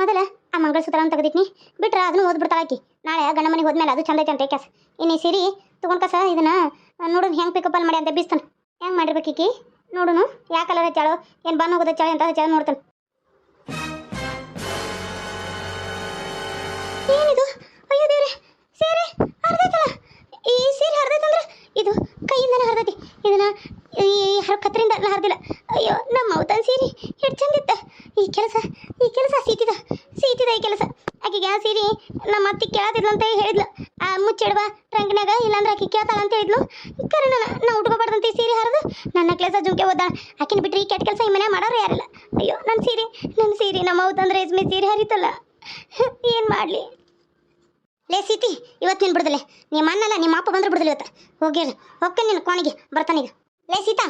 ಮೊದಲ ಆ ಮಂಗಳಸೂತ್ರ ಅಂತ ತೆಗೆದಿಟ್ನಿ. ಬಿಟ್ರೆ ಅದನ್ನು ಓದ್ಬಿಡ್ತಾಳೆ ಆಕಿ. ನಾಳೆ ಗಂಡ ಮನೆಗೆ ಹೋದ್ಮೇಲೆ ಅದು ಚಂದ ಐತೆ ಅಂತ ಕ್ಯಾಸ ಇನ್ನು ಈ ಸೀರೆ ತೊಗೊಂಡ್ ಕಸ, ಇದನ್ನ ನೋಡೋಣ ಹೆಂಗೆ ಪಿಕಪ್ ಅಲ್ಲಿ ಮಾಡಿ ಅಂತ ಬೀಸ್ತಾನೆ ಹೆಂಗೆ ಮಾಡಿರ್ಬೇಕು ಈಕಿ? ನೋಡುನು. ಯಾವ ಕಲರ್ ಹಚ್ಚಾಳೋ ಏನು ಬಣ್ಣ ಹೋಗೋದು ಹಚ್ಚಾಳೆ ಅಂತ ಹಚ್ಚಾಳ ನೋಡ್ತಾನೆ. ಆಕೆಗೆ ಸೀರೆ ನಮ್ಮ ಅತ್ತಿ ಕೇಳತಿದ್ಲು ಅಂತ ಹೇಳಿದ್ಲು. ಆ, ಮುಚ್ಚಿಡುವ ಟ್ರಂಕ್ನಾಗ ಇಲ್ಲಾಂದ್ರೆ ಆಕಿ ಕೇಳ್ತಾಳ ಅಂತ ಹೇಳಿದ್ಲು. ಕರೆ ನಾನು ನಾ ಉಟ್ಕೋಬಾರ್ದಂತ ಈ ಸೀರೆ ಹರಿದು. ನನ್ನ ನೆಕ್ಲೆಸ ಜುಮ್ಕೆ ಓದಾಳ ಆಕಿನ ಬಿಟ್ರಿ ಕೆಟ್ಟ ಕೆಲಸ ಈ ಮನೆ ಮಾಡೋರು ಯಾರಿಲ್ಲ. ಅಯ್ಯೋ ನನ್ನ ಸೀರೆ ನನ್ನ ಸೀರೆ, ನಮ್ಮ ಅವತಂದ್ರೆ ರೇಷ್ಮೆ ಸೀರೆ ಹರಿತಲ್ಲ. ಏನು ಮಾಡಲಿ? ಲೇ ಸೀತಿ ಇವತ್ತು ನೀನು ಬಿಡ್ದಲೆ ನಿಮ್ಮ ಅಣ್ಣಲ್ಲ ನಿಮ್ಮ ಅಪ್ಪ ಬಂದ್ರೆ ಬಿಡ್ದಲೆ ಇವತ್ತು. ಹೋಗಿರ ಹೋಗ್ತೇನೆ ನೀನು ಕೋಣಿಗೆ ಬರ್ತಾನೀಗ ಲೇ ಸೀತಾ.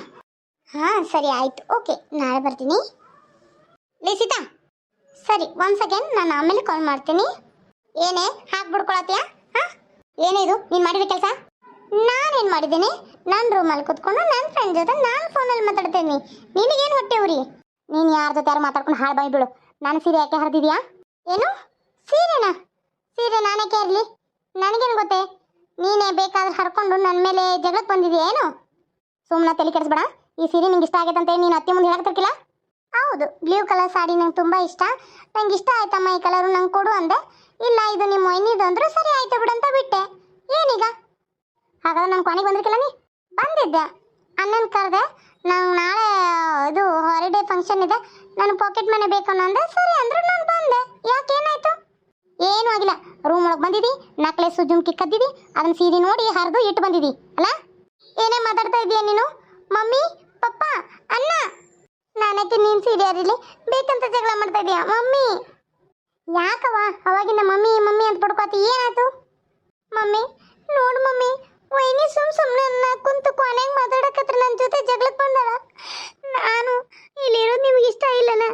ಹಾಂ, ಸರಿ, ಆಯ್ತು. ಓಕೆ, ನಾಳೆ ಬರ್ತೀನಿ. ಲೇ ಸೀತಾ. ಸರಿ ಒನ್ಸ್ ಅಗೇನ್ ನಾನು ಆಮೇಲೆ ಕಾಲ್ ಮಾಡ್ತೀನಿ. ಏನೇ ಹಾಕ್ಬಿಡ್ಕೊಳತ್ತೀಯಾ ಹಾಂ? ಏನೇ ಇದು? ನೀನು ಮಾಡಿದ ಕೆಲಸ? ನಾನೇನು ಮಾಡಿದ್ದೀನಿ? ನನ್ನ ರೂಮಲ್ಲಿ ಕುತ್ಕೊಂಡು ನನ್ನ ಫ್ರೆಂಡ್ ಜೊತೆ ನಾನು ಫೋನಲ್ಲಿ ಮಾತಾಡ್ತೀನಿ ನಿನಗೇನು ಹೊಟ್ಟೆ ಉರಿ? ನೀನು ಯಾರ ಜೊತೆ ಯಾರು ಮಾತಾಡ್ಕೊಂಡು ಹಾಳು ಬಾಯಿ ಬಿಡು ನಾನು ಸೀರೆ ಯಾಕೆ ಹರಿದಿದ್ಯಾ? ಏನು? ಸೀರೆನಾ? ಸೀರೆ ನಾನೇಕೆ ಇರಲಿ ನನಗೇನು ಗೊತ್ತೇ? ನೀನೇ ಬೇಕಾದ್ರೆ ಹರ್ಕೊಂಡು ನನ್ನ ಮೇಲೆ ಜಗಳಕ್ಕೆ ಬಂದಿದೆಯಾ, ಏನು? ಸುಮ್ಮನೆ ತಲೆ ಕೆಡಿಸ್ಬೇಡ. ಈ ಸೀರೆ ನಿಂಗೆ ಇಷ್ಟ ಆಗೈತಂತೆ, ನೀನು ಅತ್ತೆ ಮುಂದೆ ಹೇಳಕ್ತಿರ್ಕಿಲ್ಲ ಹೌದು ಬ್ಲೂ ಕಲರ್ ಸಾಡಿ ನಂಗೆ ತುಂಬ ಇಷ್ಟ. ನಂಗೆ ಇಷ್ಟ ಆಯ್ತಮ್ಮ ಈ ಕಲರು ನಂಗೆ ಕೊಡು ಅಂದೆ. ಇಲ್ಲ, ಇದು ನಿಮ್ಮ ಮೊಯ್ನಿದು ಅಂದ್ರು ಸರಿ ಆಯ್ತು ಅಂತ ಬಿಟ್ಟೆ. ಏನೀಗ? ಹಾಗಾದ್ರೆ ನಾನು ಕೊನೆಗೆ ಬಂದಿರ್ಕಿಲ್ಲ ನೀ ಬಂದಿದ್ದೆ. ಅಣ್ಣನ ಕರೆದೆ. ನಂಗೆ ನಾಳೆ, ಇದು ಹಾಲಿಡೇ ಫಂಕ್ಷನ್ ಇದೆ. ನಾನು ಪಾಕೆಟ್ ಮನೆ ಬೇಕು ಅಂದೆ ಸರಿ ಅಂದ್ರು ನಾನು ಬಂದೆ. ಯಾಕೆ ಏನಾಯ್ತು? ಏನೂ ಆಗಿಲ್ಲ. ರೂಮ್ ಒಳಗೆ ಬಂದಿದ್ದಿ ನಕ್ಲೆಸ್ ಜುಮ್ಕಿ ಕದ್ದಿದ್ದಿ ಅದನ್ನ ಸೀರೆ ನೋಡಿ ಹರಿದು ಇಟ್ಟು ಬಂದಿದ್ದಿ ಅಲ್ಲ? ಏನೇ ಮಾತಾಡ್ತಾ ಇದೀಯ ನೀನು? ಮಮ್ಮಿ, ಪಪ್ಪ, ಅಣ್ಣ! ನಾನಕ್ಕೆ ನೀನು ಇಲ್ಲಿ ಬೇಕಂತ ಜಗಳ ಮಾಡ್ತಾ ಇದೀಯ? ಮಮ್ಮಿ! ಯಾಕವ ಅವಾಗಿಂದ ಮಮ್ಮಿ ಮಮ್ಮಿ ಅಂತ ಪಡ್ಕೋತಿ, ಏನಾಯ್ತು? ಮಮ್ಮಿ, ನೋಡು ಮಮ್ಮಿ, ವೈನಿ ಸುಮ್ ಸುಮ್ಮನೆ ನನ್ನ ಕುಂತು ಕೊನೆಗೆ ಮಾತಾಡಕತ್ರ ನನ್ನ ಜೊತೆ ಜಗಳಕ್ಕೆ ಬಂದಳ. ನಾನು ಇಲ್ಲಿರೋದು ನಿಮ್ಗೆ ಇಷ್ಟ ಇಲ್ಲನ?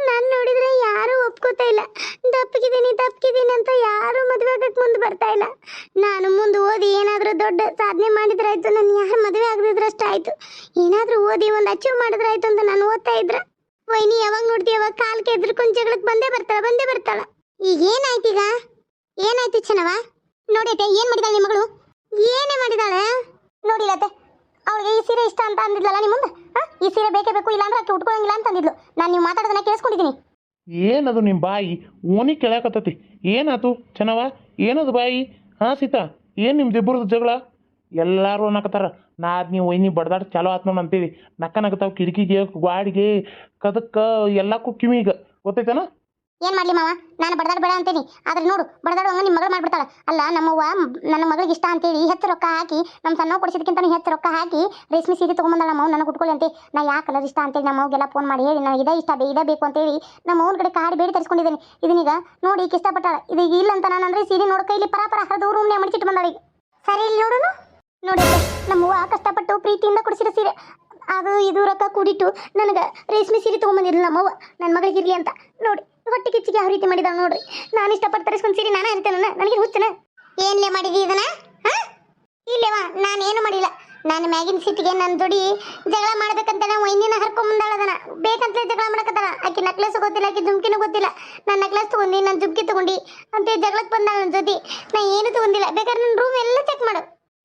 ನಾನು ನೋಡಿದ್ರೆ ಯಾರೂ ಒಪ್ಕೋತಾ ಇಲ್ಲ. ದಪ್ಪಗಿದ್ದೀನಿ ದಪ್ಪಗಿದ್ದೀನಿ ಅಂತ ಯಾರು ಮದುವೆ ಆಗಕ್ಕೆ ಮುಂದೆ ಬರ್ತಾ ಇಲ್ಲ. ನಾನು ಮುಂದೆ ಓದಿ ಏನಾದರೂ ದೊಡ್ಡ ಸಾಧನೆ ಮಾಡಿದ್ರಾಯ್ತು, ನಾನು ಯಾರು ಮದುವೆ ಆಗದಿದ್ರಷ್ಟು ಆಯ್ತು. ಏನಾದರೂ ಓದಿ ಒಂದು ಅಚೀವ್ ಮಾಡಿದ್ರಾಯ್ತು ಅಂತ ನಾನು ಓದ್ತಾ ಇದ್ರ? ವೈನಿ, ಯಾವಾಗ ನೋಡ್ತೀವಿ ಯಾವಾಗ ಕಾಲು ಎದ್ರಕೊಂಡು ಜಗಳಕ್ಕೆ ಬಂದೇ ಬರ್ತಾಳ ಬಂದೇ ಬರ್ತಾಳ. ಈಗ ಏನಾಯ್ತೀಗ ಏನಾಯ್ತು ಚೆನ್ನವ ನೋಡೈತೆ ಏನು ಮಾಡಿದಾಳೆ ನಿಮ್ಮ ಮಗಳು? ಏನೇ ಮಾಡಿದಾಳೆ? ನೋಡಿಲತ್ತೆ ಅವಳಿಗೆ ಈ ಸೀರೆ ಇಷ್ಟ ಅಂತ ಅಂದಿದ್ಲಲ್ಲ ನಿಮ್ಮ ಮುಂದೆ? ಈ ಸೀರೆ ಬೇಕೇ ಬೇಕು, ಇಲ್ಲಾಂದ್ರೆ ಆಕೆ ಉಟ್ಕೊಳ್ಳಂಗಿಲ್ಲ ಅಂತಂದಿದ್ಲು ನಾನು ನೀವು ಮಾತಾಡೋದನ್ನ ಕೇಳಿಸ್ಕೊಂಡಿದ್ದೀನಿ. ಏನದು ನಿಮ್ಮ ಬಾಯಿ ಓನಿ ಕೇಳಾಕತ್ತತಿ? ಏನಾತು ಚೆನ್ನವ ಏನದು ಬಾಯಿ? ಹಾಂ, ಸೀತಾ, ಏನು ನಿಮ್ದು ಇಬ್ಬರದು ಜಗಳ? ಎಲ್ಲರೂ ಅನ್ನಕತ್ತಾರ. ನಾ ಅದು ನೀವು ಒಯ್ನಿ ಬಡ್ದಾಡ್ ಚಲೋ ಆತ್ ಅಂತೀವಿ. ನಕ್ಕ ನಗತಾವ ಕಿಟಕಿಗೆ, ಗ್ವಾಡಿಗೆ, ಕದಕ್ಕೆ ಎಲ್ಲಕ್ಕೂ ಕಿವಿಗೆ ಗೊತ್ತೈತನ? ಏನ್ ಮಾಡ್ಲಿ ಮಾವ? ನಾನು ಬಡದಾಡ ಬೇಡ ಅಂತೀನಿ. ಆದ್ರೆ ನೋಡು ಬಡದಾಡುವಂಗ ನಿಮ್ಮ ಮಗಳು ಮಾಡ್ಬಿಡ್ತಾಳ. ಅಲ್ಲ ನಮ್ಮವ್ವ ನನ್ನ ಮಗಳಿಗೆ ಇಷ್ಟ ಅಂತೇಳಿ ಹೆಚ್ಚು ರೊಕ್ಕ ಹಾಕಿ ನಮ್ಮ ಸಣ್ಣ ಕೊಡಿಸಿದಕ್ಕಿಂತ ಹೆಚ್ಚು ರೊಕ್ಕ ಹಾಕಿ ರೇಷ್ಮೆ ಸೀರೆ ತೊಗೊಂಬಂದಾಳ ನಮ್ಮ ನನಗೆ ಉಟ್ಕೊಳ್ಳಿ ಅಂತೆ. ನಾ ಯಾವ ಕಲರ್ ಇಷ್ಟ ಅಂತೇಳಿ ನಮ್ಮ ಅವ್ಗೆಲ್ಲ ಫೋನ್ ಮಾಡಿ ಹೇಳಿ ನನಗೆ ಇದೇ ಇಷ್ಟ, ಇದೇ ಬೇಕು ಅಂತೇಳಿ ನಮ್ಮ ಅವ್ನ ಕಡೆ ಕಾಡಿ ಬೇಡಿ ತರಿಸ್ಕೊಂಡಿದ್ದೀನಿ. ಇದನ್ನೀಗ ನೋಡಿ, ಈಗ ಇಷ್ಟಪಟ್ಟಾಳ. ಇದು ಇಲ್ಲ ಅಂತ ನಾನು ಅಂದ್ರೆ ಸೀರೆ ನೋಡ್ ಕೈಲಿ ಪರ ಪರ ಹರಿದು ರೂಮ್ನೇ ಮಡಿಚಿಟ್ಟು ಬಂದಾಳ ಸರಿ ಇಲ್ಲಿ ನೋಡೋಣ ನೋಡಿ ನಮ್ಮವ್ವ ಕಷ್ಟಪಟ್ಟು ಪ್ರೀತಿಯಿಂದ ಕೊಡಿಸಿರೋ ಸೀರೆ. ಅದು ಇದು ರೊಕ್ಕ ಕೂಡಿಟ್ಟು ನನಗೆ ರೇಷ್ಮೆ ಸೀರೆ ತೊಗೊಂಬಂದಿರಲಿಲ್ಲ ನಮ್ಮವ್ವ ನನ್ನ ಮಗಳಿಗೆ ಇರಲಿ ಅಂತ. ನೋಡಿ. ಹೊಟ್ಟೆ ಕಿಚ್ಚಿಗೆ ಯಾವ ರೀತಿ ಮಾಡಿದಾಳ ನೋಡ್ರಿ ನಾನು ಇಷ್ಟಪಟ್ಟು ತರಿಸ್ಕೊಂಡು ಸೀರೆ ನಾನು ಹರಿತೇನ ನನಗೆ ಹುಚ್ಚನ. ಏನ್ಲೇ ಮಾಡಿದಿ ಇದನ್ನ? ಹಾ? ನಾನು ಏನು ಮಾಡಿಲ್ಲ. ನಾನು ಮ್ಯಾಗಿನ ಸಿಟ್ಟಿಗೆ ನನ್ನ ದುಡಿ ಜಗಳ ಮಾಡ್ಬೇಕಂತ ನಾವು ವೈನಿನ ಹರ್ಕೊಂಬಂದಾಳ ಅದನ್ನ ಬೇಕಂತಲೇ ಜಗಳ ಮಾಡಕತ್ತಾಳ. ಆಕಿ ನಕ್ಲೆಸ್ ಗೊತ್ತಿಲ್ಲ ಆಕಿ ಜುಮ್ಕಿನೂ ಗೊತ್ತಿಲ್ಲ. ನನ್ನ ನಕ್ಲೆಸ್ ತಗೊಂಡಿ ನನ್ನ ಜುಮ್ಕಿ ತಗೊಂಡಿ ಅಂತ ಜಗಳಕ್ಕೆ ಬಂದಾಳ ನನ್ನ ಜೊತೆ. ನಾ ಏನು ತಗೊಂಡಿಲ್ಲ. ಬೇಕಾದ್ರೆ ನನ್ನ ರೂಮ್ ಎಲ್ಲ ಚೆಕ್ ಮಾಡು.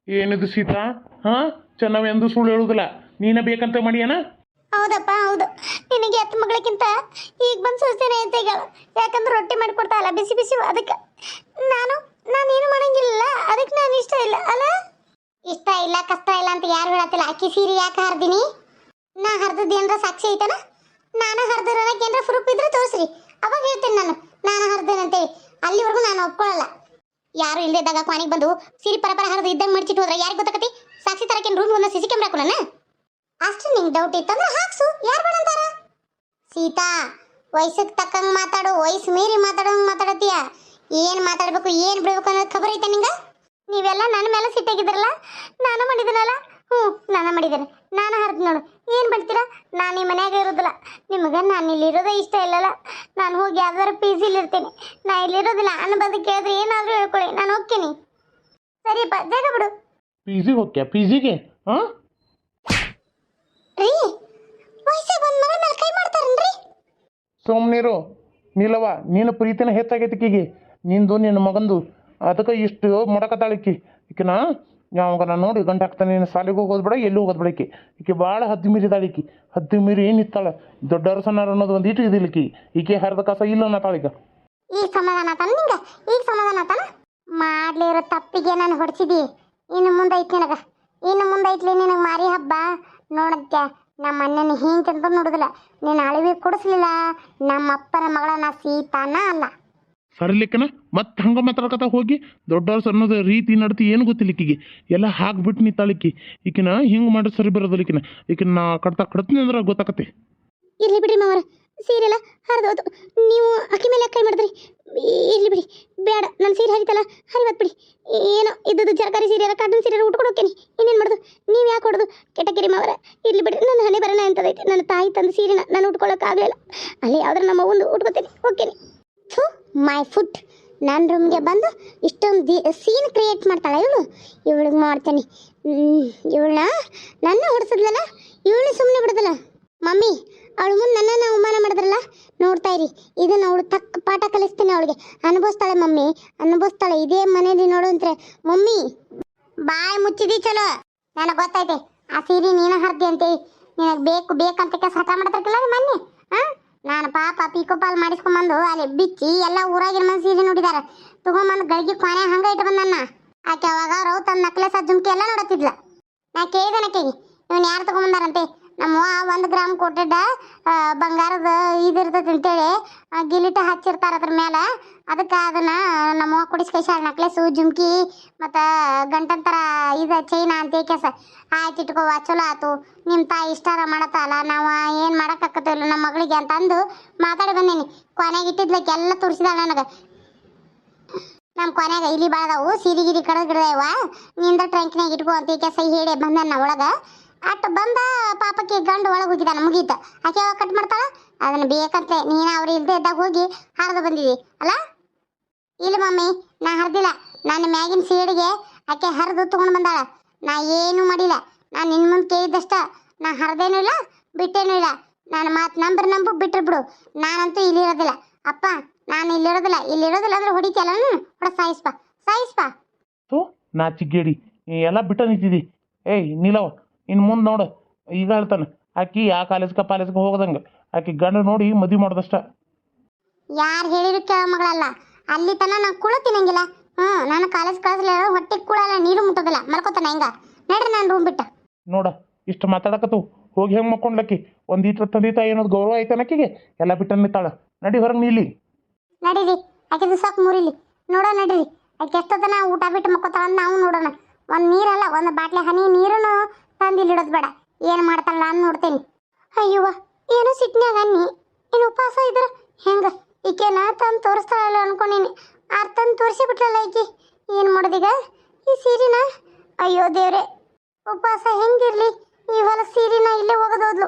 ಏನಿದು ಸೀತಾ? ಹಾ? ಚೆನ್ನವ ಎಂದು ಸುಳ್ಳು ಹೇಳುದಿಲ್ಲ. ನೀನ ಬೇಕಂತ ಮಾಡಿಯನ? ಹೌದಪ್ಪ ಹೌದು. ನಿನಗೆ ಹತ್ತು ಮಗಳಿಗಿಂತ ಈಗ ಬಂದು ಸುಸ್ತೇನೆ ಅಂತ ಈಗ. ಯಾಕಂದ್ರೆ ರೊಟ್ಟಿ ಮಾಡಿಕೊಡ್ತಾಳಲ್ಲ ಬಿಸಿ ಬಿಸಿ ಅದಕ್ಕೆ ನಾನು, ನಾನೇನು ಮಾಡಂಗಿಲ್ಲ. ಅದಕ್ಕೆ ನಾನು ಇಷ್ಟ ಇಲ್ಲ. ಅಲ್ಲ? ಇಷ್ಟ ಇಲ್ಲ, ಕಷ್ಟ ಇಲ್ಲ ಅಂತ ಯಾರು ಹೇಳತ್ತಿಲ್ಲ. ಅಕ್ಕಿ ಸೀರೆ ಯಾಕೆ ಹರಿದಿನಿ? ನಾ ಹರಿದದ್ದು ಏನರ ಸಾಕ್ಷಿ ಐತನ? ನಾನು ಹರ್ದಿರೋನಕ್ಕೆ ಏನರ ಪ್ರೂಫ್ ಇದ್ರೆ ತೋರಿಸ್ರಿ. ಅವಾಗ ಹೇಳ್ತೀನಿ ನಾನು. ನಾನು ಹರಿದೇನಂತೇಳಿ ಅಲ್ಲಿವರೆಗೂ ನಾನು ಒಪ್ಕೊಳ್ಳಲ್ಲ ಯಾರು ಇಲ್ಲದಾಗ ಕೊನೆಗೆ ಬಂದು ಸಿರಿ ಪರಪರ ಹರಿದು ಇದ್ದಂಗೆ ಮಡ್ಚಿಟ್ಟು ಹೋದ್ರೆ ಯಾರಿಗೆ ಗೊತ್ತಾಕತಿ? ಸಾಕ್ಷಿ ತರಕೇನು ರೂಮ್ ಒಂದು ಸಿಸಿ ಕ್ಯಾಮ್ರಾ ಕೊಡೋಣ? ಅಷ್ಟು ನಿಂಗೆ ಡೌಟ್ ಇತ್ತಂದ್ರೆ ಹಾಕ್ಸು. ಯಾರು ಬೇಡಂತಾರ? ಸೀತಾ ವಯಸ್ಸಿಗೆ ತಕ್ಕಂಗೆ ಮಾತಾಡು ವಯಸ್ಸು ಮೀರಿ ಮಾತಾಡೋಂಗೆ ಮಾತಾಡತ್ತೀಯ? ಏನು ಮಾತಾಡಬೇಕು ಏನು ಬಿಡಬೇಕು ಅನ್ನೋದು ಖಬರ್ ಐತೆ ನಿಂಗೆ? ನೀವೆಲ್ಲ ನನ್ನ ಮೇಲೆ ಸಿಟ್ಟಾಗಿದ್ರಲ್ಲ ನಾನು ಮಾಡಿದ್ದೀನಲ್ಲ ಹ್ಞೂ ನಾನು ಮಾಡಿದ್ದೇನೆ. ನಾನು ಹರಿದು ನೋಡು. ಏನು ಮಾಡ್ತೀರಾ? ನಾನು ನಿಮ್ಮ ಮನ್ಯಾಗ ಇರೋದಿಲ್ಲ. ನಿಮಗೆ ನಾನು ಇಲ್ಲಿರೋದೇ ಇಷ್ಟ ಇಲ್ಲಲ್ಲ. ನಾನು ಹೋಗಿ ಯಾವ್ದಾದ್ರು ಪಿ ಜಿಲಿ ಇರ್ತೀನಿ. ನಾ ಇಲ್ಲಿರೋದಿಲ್ಲ ಅನ್ನ ಬಂದು ಕೇಳಿದ್ರೆ ಏನಾದರೂ ಹೇಳ್ಕೊಳ್ಳಿ. ನಾನು ಹೋಗ್ತೀನಿ. ಸರಿಯಪ್ಪ ಜಾಗ ಬಿಡು. ಪಿ ಜಿ ಹೋಗ್ಯ ಪಿ ಜಿಗೆ ಹಾಂ? ರೀ ವಯಸ್ಸಾಗ ಬಂದ ಮಗಳ ಮೇಲೆ ಕೈ ಮಾಡ್ತಾರನ್ರಿ? ಸೋಮ್ನೀರು ನಿಲ್ಲವ ನೀನು ಪ್ರೀತಿನ ಹೆಚ್ಚಾಗೈತಿ ಈಕಿಗೆ ನಿಂದು ನಿನ್ನ ಮಗಂದು. ಅದಕ್ಕೆ ಇಷ್ಟು ಮೊಡಕತ್ತಾಳಿಕ್ಕಿ ಈಕಿನ ಯಾವಾಗ ನಾನು ನೋಡಿ ಗಂಟೆ ಹಾಕ್ತಾನೆ ನೀನು ಸಾಲಿಗೆ ಹೋಗೋದು ಬೇಡ, ಎಲ್ಲೂ ಹೋಗೋದು ಬೇಡ ಈಕಿ. ಈಕೆ ಭಾಳ ಹದ್ದು ಮೀರಿದಾಳೆ ಈಕಿ. ಹದ್ದು ಮೀರಿ ಏನು ಇತ್ತಾಳೆ? ದೊಡ್ಡ ಸಣ್ಣವ್ರು ಅನ್ನೋದು ಒಂದು ಇಟ್ಟು ಇದಿಲ್ಲ ಈಕಿ. ಈಕೆ ಹರಿದ ಕಸ ಇಲ್ಲ ಅನ್ನತ್ತಾಳೀಗ ಈಗ. ಸಮಾಧಾನ ಆತನ ನಿಂಗ? ಈಗ ಸಮಾಧಾನ ಆತನ? ಮಾಡ್ಲಿರೋ ತಪ್ಪಿಗೆ ನಾನು ಹೊಡ್ಸಿದಿ. ಇನ್ನು ಮುಂದೆ ಐತಿ ಇನ್ನು ಮುಂದೆ ಐತ್ಲಿ ನಿನಗೆ ಮಾರಿ ಹಬ್ಬ. ನೋಡಂತ್ಯ ನಮ್ಮ ಅಣ್ಣನ ಹಿಂಗೆ ನೋಡುದಿಲ್ಲ. ನೀನು ಅಳಿವಿ ಕೊಡಿಸ್ಲಿಲ್ಲ ನಮ್ಮ ಅಪ್ಪನ ಮಗಳನ್ನ ಸೀತಾನ ಅಲ್ಲ. ಸರಿಲಿಕ್ಕನ ಮತ್ತೆ ಹಂಗ ಮಾತಾಡ್ಕತ ಹೋಗಿ ದೊಡ್ಡವ್ರ ಸಣ್ಣದ ರೀತಿ ನಡತಿ ಏನು ಗೊತ್ತಿಲ್ಲ ಈಕಿಗೆ. ಎಲ್ಲ ಹಾಕ್ಬಿಟ್ಟು ತಾಳಕಿ ಈಕಿನ ಹಿಂಗೆ ಮಾಡಿ ಸರಿ ಬರೋದಿಲ್ಲ ಈಕಿನ. ಈಕಿನ ನಾ ಕಡ್ತಾ ಕಡ್ತೀನಿ ಅಂದ್ರೆ ಗೊತ್ತಾಕತ್ತೆ. ಇರ್ಲಿ ಬಿಡ್ರಿ ಮಾವರ. ಸೀರೆ ಎಲ್ಲ ಹರಿದೋದು ನೀವು ಅಕ್ಕಿ ಮೇಲೆ ಕೈ ಮಾಡಿದ್ರಿ. ಇರಲಿ ಬಿಡಿ, ಬೇಡ, ನನ್ನ ಸೀರೆ ಹರಿತಲ್ಲ, ಹರಿವತ್ ಬಿಡಿ. ಏನೋ ಇದ್ದದ್ದು ಜರಕಾರಿ ಸೀರೆ ಕಾಟನ್ ಸೀರೆ ಉಟ್ಕೊಂಡು ಹೋಗ್ತೀನಿ. ಇನ್ನೇನು ಮಾಡೋದು? ನೀವು ಯಾಕೆ ಹೊಡೋದು? ಕೆಟಗಿರಿ ಮಾವರ. ಇರಲಿ ಬಿಡಿ, ನನ್ನ ಹಣೆ ಬರೋಣ ಅಂತದೈತೆ. ನನ್ನ ತಾಯಿ ತಂದು ಸೀರೆನ ನಾನು ಉಟ್ಕೊಳ್ಳೋಕ್ಕಾಗಲಿಲ್ಲ ಅಲ್ಲಿ ಯಾವ್ದಾರ ನಮ್ಮ ಒಂದು ಉಟ್ಕೋತೀನಿ, ಹೋಗ್ತೀನಿ. ಥೂ, ಮೈ ಫುಡ್ ನನ್ನ ರೂಮ್ಗೆ ಬಂದು ಇಷ್ಟೊಂದು ಸೀನ್ ಕ್ರಿಯೇಟ್ ಮಾಡ್ತಾಳೆ ಇವಳು. ಇವಳಿಗೆ ಮಾಡ್ತೇನೆ. ಇವಳನ್ನ ನನ್ನ ಹೊಡ್ಸಿದ್ಲಲ್ಲ ಇವಳು ಸುಮ್ಮನೆ ಬಿಡೋದಲ್ಲ. ಮಮ್ಮಿ ಅವಳು ಮುಂದೆ ನನ್ನನ್ನು ಅವಮಾನ ಮಾಡಿದ್ರಲ್ಲ, ನೋಡ್ತಾ ಇರಿ. ಇದನ್ನ ಅವಳು ತಕ್ಕ ಪಾಠ ಕಲಿಸ್ತೀನಿ ಅವಳಿಗೆ. ಅನುಭವಿಸ್ತಾಳೆ ಮಮ್ಮಿ, ಅನುಭವಿಸ್ತಾಳೆ. ಇದೇ ಮನೇಲಿ ನೋಡು ಅಂದ್ರೆ, ಮಮ್ಮಿ, ಬಾಯ್ ಮುಚ್ಚಿದಿ ಚಲೋ. ನನಗೆ ಗೊತ್ತೈತೆ, ಆ ಸೀರೆ ನೀನು ಹರ್ದಿ ಅಂತೆ ನಿನಗೆ ಬೇಕು, ಬೇಕಂತ ಹಠ ಮಾಡ್ತಿರ್ಕಿಲ್ಲ ಮನ್ನಿ? ಹಾ ನಾನು ಪಾಪ ಪೀಕೋ ಪಾಲ್ ಮಾಡಿಸ್ಕೊಂಬಂದು ಅಲ್ಲಿ ಬಿಚ್ಚಿ ಎಲ್ಲ ಊರಾಗಿನ ಮಂದಿ ಸೀರೆ ನೋಡಿದಾರ. ತಗೊಂಬಂದು ಗಳಿಗೆ ಕೊನೆ ಹಂಗ ಇಟ್ಟು ಬಂದನ್ನ ಆಕೆ ಅವಾಗ ಅವ್ರು ತನ್ನ ನಕ್ಲೆಸ, ಜುಮ್ಕಿ ಎಲ್ಲ ನೋಡತ್ತಿದ್ಲ. ನಾ ಕೇಳಿದೆ ನಕೆಗೆ ಇವನ್ ಯಾರು ತಗೊಂಬಂದಾರಂತೆ? ನಮ್ಮ ಒಂದು ಗ್ರಾಮ್ ಕೊಟ್ಟಿದ್ದ ಬಂಗಾರದ ಇದಿರ್ತೈತಿ ಅಂತೇಳಿ ಗಿಲಿಟ ಹಚ್ಚಿರ್ತಾರ ಅದ್ರ ಮೇಲೆ ಅದಕ್ಕೆ ಅದನ್ನ ನಮ್ಮ ಕುಡಿಸ್ ಕೈಸಾಳ ನಕ್ಲೆಸು ಜುಮ್ಕಿ ಮತ್ತು ಗಂಟಂತರ ಇದು ಚೈನಾ ಅಂತ ಕೆಸ. ಆಯ್ತು ಇಟ್ಕೋವ ಚಲೋ ಆತು. ನಿಮ್ಮ ತಾಯಿ ಇಷ್ಟಾರ ಮಾಡತ್ತಲ್ಲ, ನಾವು ಏನು ಮಾಡೋಕ್ಕಾಗತ್ತಿಲ್ಲ ನಮ್ಮ ಮಗಳಿಗೆ ಅಂತಂದು ಮಾತಾಡಿ ಬಂದೀನಿ. ಕೊನೆಗೆ ಇಟ್ಟಿದ್ಲಕ್ಕೆ ಎಲ್ಲ ತೋರಿಸಿದಾಳ ನನಗೆ. ನಮ್ಮ ಕೊನೆಗೆ ಇಲ್ಲಿ ಬಾಳದವು ಸೀರೆ ಗಿರಿ ಕಡದ ಗಿಡದವ ನಿಂದ ಟ್ರಂಕ್ನಾಗ ಇಟ್ಕೋ ಅಂತ ಕೆಸ ಹೇಳಿ ಬಂದನ್ನ ಒಳಗ. ಅಟ್ ಬಂದ ಪಾಪಕ್ಕೆ ಗಂಡು ಒಳಗೆ ಹೋಗಿದ್ದಾನೆ, ಮುಗೀತ. ಆಕೆ ಕಟ್ ಮಾಡ್ತಾಳ? ಅದನ್ನ ಬೇಕಂತೆ, ನೀನು ಅವ್ರು ಇಲ್ದೆ ಇದ್ದಾಗ ಹೋಗಿ ಹರಿದು ಬಂದಿದಿ, ಅಲ್ಲ? ಇಲ್ಲ ಮಮ್ಮಿ, ನಾ ಹರಿದಿಲ್ಲ. ನನ್ನ ಮ್ಯಾಗಿನ ಸೀಡಿಗೆ ಆಕೆ ಹರಿದು ತಗೊಂಡು ಬಂದಾಳ. ನಾ ಏನು ಮಾಡಿಲ್ಲ. ನಾನು ನಿನ್ನ ಮುಂದೆ ಕೇಳಿದ್ದಷ್ಟ, ನಾ ಹರಿದೇನೂ ಇಲ್ಲ, ಬಿಟ್ಟೇನೂ ಇಲ್ಲ. ನಾನು ಮಾತು ನಂಬ್ರ ನಂಬು ಬಿಟ್ಟರು ಬಿಡು. ನಾನಂತೂ ಇಲ್ಲಿರೋದಿಲ್ಲ ಅಪ್ಪ, ನಾನು ಇಲ್ಲಿರೋದಿಲ್ಲ ಇಲ್ಲಿರೋದಿಲ್ಲ ಅಂದ್ರೆ ಹೊಡಿತಿಯಲ್ಲ ಹೊಡ, ಸಾಯಿಸ್ಪ. ಸಾಯಿಸ್ಪಾ. ಸಾಯಿಸ್ಪಾ ನೀ ಎಲ್ಲ ಬಿಟ್ಟ ನಿಂತಿದ್ದಿ ಏಯ್ ನಿಲ್ಲವ ಇನ್ನು ಮುಂದೆ ನೋಡು ಈಗ ಹೇಳ್ತಾನೆ ಆಕಿ ಆ ಕಾಲೇಜ್ಗೆ ಪಾಲೇಜ್ಗೆ ಹೋಗದಂಗೆ ಆಕಿ ಗಂಡ ನೋಡಿ ಮದುವೆ ಮಾಡ್ದಷ್ಟ. ಯಾರು ಹೇಳಿದ್ರು ಕೇಳೋ ಮಗಳಲ್ಲ ಅಲ್ಲಿ ತನ ನಾನು ಕುಳ ತಿನ್ನಂಗಿಲ್ಲ. ಹ್ಞೂ ನಾನು ಕಾಲೇಜ್ ಕಳಿಸಲ ಹೊಟ್ಟೆ ಕುಳಲ್ಲ ನೀರು ಮುಟ್ಟೋದಿಲ್ಲ ಮರ್ಕೋತಾನೆ ಹೆಂಗ. ನಡ್ರಿ ನಾನು ರೂಮ್ ಬಿಟ್ಟ. ನೋಡ ಇಷ್ಟು ಮಾತಾಡಕತ್ತು ಹೋಗಿ ಹೆಂಗೆ ಮಕ್ಕೊಂಡ್ಲಕ್ಕಿ? ಒಂದು ಈಟ್ರ ತಂದೆ ತಾಯಿ ಅನ್ನೋದು ಗೌರವ ಐತೆ ಆಕಿಗೆ? ಎಲ್ಲ ಬಿಟ್ಟ ನಿಂತಾಳ. ನಡಿ ಹೊರಗೆ ನೀಲಿ. ನಡೀರಿ ಆಕೆ ಸಾಕು ಮುರಿಲಿ. ನೋಡೋ ನಡೀರಿ. ಆಕೆ ಎಷ್ಟೊತ್ತನ ಊಟ ಬಿಟ್ಟು ಮಕ್ಕೋತಾಳ ಅಂತ ನಾವು ನೋಡೋಣ. ಒಂದು ನೀರಲ್ಲ ಒಂದು ಬಾಟ್ಲಿ ಹನಿ ನೀರನ್ನು ತಂದು ಬೇಡ. ಏನು ಮಾಡ್ತಾಳ ನಾನು ನೋಡ್ತೀನಿ. ಅಯ್ಯವ್ವ ಏನು ಸಿಟ್ನ್ಯಾಗ ಅನ್ನಿ. ಏನು ಉಪವಾಸ ಇದ್ರ? ಹೆಂಗ? ಈಕೆನ ತಂದು ತೋರಿಸ್ತಾಳಲ್ಲ ಅನ್ಕೊಂಡೀನಿ. ಆರು ತಂದು ತೋರಿಸಿ ಈಕೆ. ಏನು ಮಾಡೋದೀಗ? ಈ ಸೀರಿನ? ಅಯ್ಯೋ ದೇವ್ರೆ, ಉಪವಾಸ ಹೆಂಗಿರಲಿ? ಈ ಹೊಲ ಸೀರಿನ ಇಲ್ಲೇ ಹೋಗೋದೋದ್ಲು